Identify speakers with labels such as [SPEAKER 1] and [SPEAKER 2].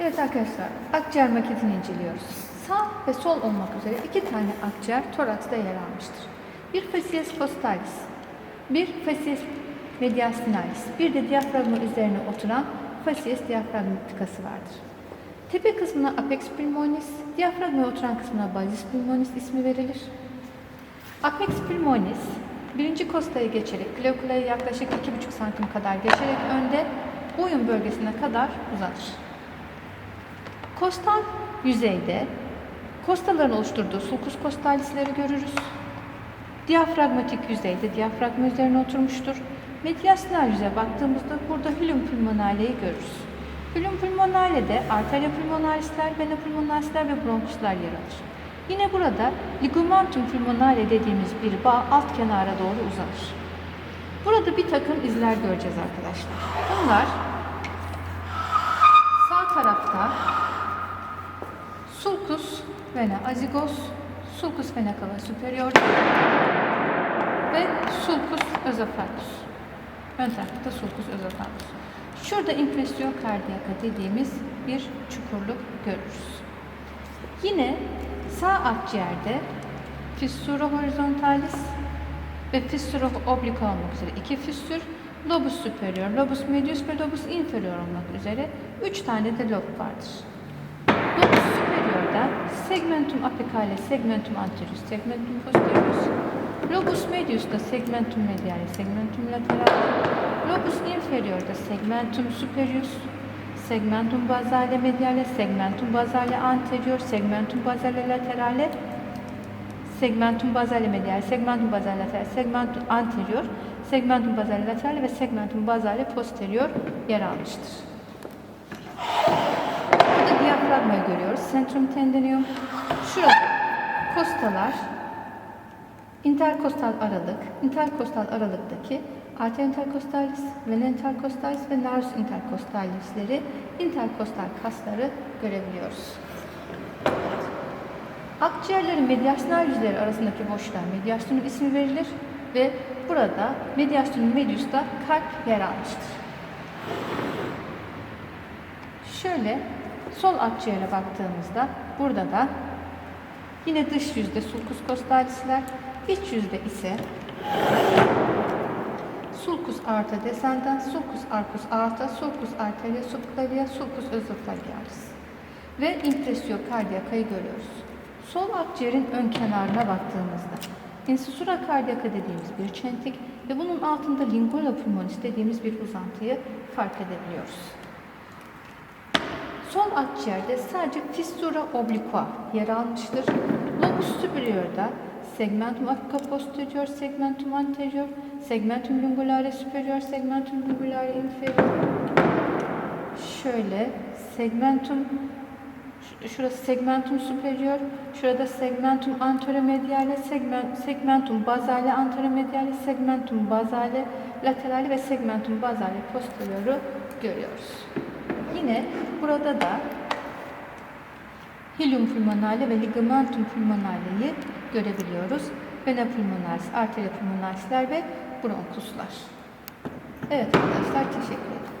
[SPEAKER 1] Evet arkadaşlar, akciğer maketini inceliyoruz. Sağ ve sol olmak üzere iki tane akciğer toraksta yer almıştır. Bir facies costalis, bir facies mediastinalis, bir de diyafragma üzerine oturan facies diafragmatikası vardır. Tepe kısmına apex pulmonis, diyafragmaya oturan kısmına basis pulmonis ismi verilir. Apex pulmonis, birinci kostayı geçerek, kleokulaya yaklaşık 2,5 santim kadar geçerek önde boyun bölgesine kadar uzanır. Kostal yüzeyde kostaların oluşturduğu sulcus costalisleri görürüz. Diyafragmatik yüzeyde diyafragma üzerine oturmuştur. Mediastinal yüzeye baktığımızda burada hilum pulmonaleyi görürüz. Hilum pulmonalede arteria pulmonalisler, vena pulmonalisler ve bronkuslar yer alır. Yine burada ligamentum pulmonale dediğimiz bir bağ alt kenara doğru uzanır. Burada bir takım izler göreceğiz arkadaşlar. Bunlar sağ tarafta vena azygos, sulcus vena cava superior ve sulcus özofagus. Ön tarafta sulcus özofagus. Şurada impression cardiaca dediğimiz bir çukurluk görürüz. Yine sağ akciğerde fissura horizontalis ve fissura obliqua olmak üzere iki fissür, lobus superior, lobus medius ve lobus inferior olmak üzere üç tane de lob vardır. Lobus superior'da segmentum apicale, segmentum anterior, segmentum posterior, lobus medius'ta segmentum mediale, segmentum laterale, lobus inferior'da segmentum superior, segmentum basale mediale, segmentum basale anterior, segmentum basale laterale, segmentum basale mediale, segmentum basale laterale, segmentum anterior, segmentum basale laterale ve segmentum basale posterior yer almıştır. Burada diyafragmayı görüyoruz. Centrum tendinium. Şurada kostalar, interkostal aralık, interkostal aralıktaki arteria intercostalis, vena intercostalis ve narus intercostalisleri, interkostal kasları görebiliyoruz. Akciğerlerin mediastinal yüzleri arasındaki boşluğa mediastinum ismi verilir ve burada mediastinum medius'ta kalp yer almıştır. Şöyle sol akciğere baktığımızda burada da yine dış yüzde sulcus costalisler, iç yüzde ise sulcus aorta descendens, sulcus arcus aorta, sulcus arteria subclavia, sulcus esophagealis ve impressio cardiaca'yı görüyoruz. Sol akciğerin ön kenarına baktığımızda insusura cardiaca dediğimiz bir çentik ve bunun altında lingua pulmonis dediğimiz bir uzantıyı fark edebiliyoruz. Sol akciğerde sadece fissura obliqua yer almıştır. Lobus superior'da segmentum apica posterior, segmentum anterior, segmentum lungulare superior, segmentum lungulare inferior. Şöyle segmentum şurası segmentum superior, şurada segmentum anteromediale, segmen, segmentum basale anteromediale, segmentum basale laterale ve segmentum basale posterioru görüyoruz. Yine burada da hilum pulmonale ve ligamentum pulmonale'yi görebiliyoruz. Vena pulmonalis, arteria pulmonalisler ve bronkuslar. Evet arkadaşlar teşekkür ederim.